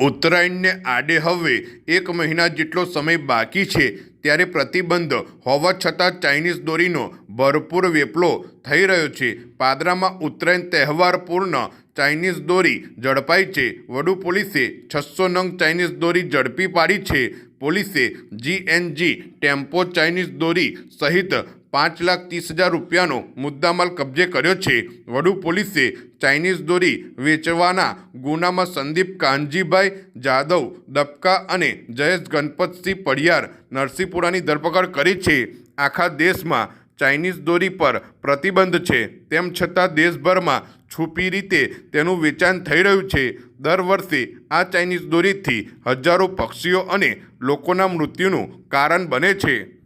ઉત્તરાયણને આડે હવે એક મહિના જેટલો સમય બાકી છે ત્યારે પ્રતિબંધ. હોવા છતાં ચાઇનીઝ દોરીનો ભરપૂર વેપલો થઈ રહ્યો છે. પાદરામાં ઉત્તરાયણ તહેવાર પૂર્ણ. ચાઇનીઝ દોરી ઝડપાઈ છે. વડુ પોલીસે છસો નંગ ચાઇનીઝ દોરી ઝડપી પાડી છે. પોલીસે જીએનજી ટેમ્પો ચાઇનીઝ દોરી સહિત પાંચ લાખ ત્રીસ હજાર રૂપિયાનો મુદ્દામાલ કબજે કર્યો છે. વડુ પોલીસે ચાઇનીઝ દોરી વેચવાના ગુનામાં સંદીપ કાનજીભાઈ, જાદવ, દબકા અને જયેશ ગણપતસિંહ પડિયાર નરસિંહપુરાની ધરપકડ કરી છે. આખા દેશમાં ચાઇનીઝ દોરી પર પ્રતિબંધ છે. તેમ છતાં દેશભરમાં છુપી રીતે તેનું વેચાણ થઈ રહ્યું છે. દર વર્ષે આ ચાઇનીઝ દોરીથી હજારો પક્ષીઓ અને લોકોના મૃત્યુનું કારણ બને છે.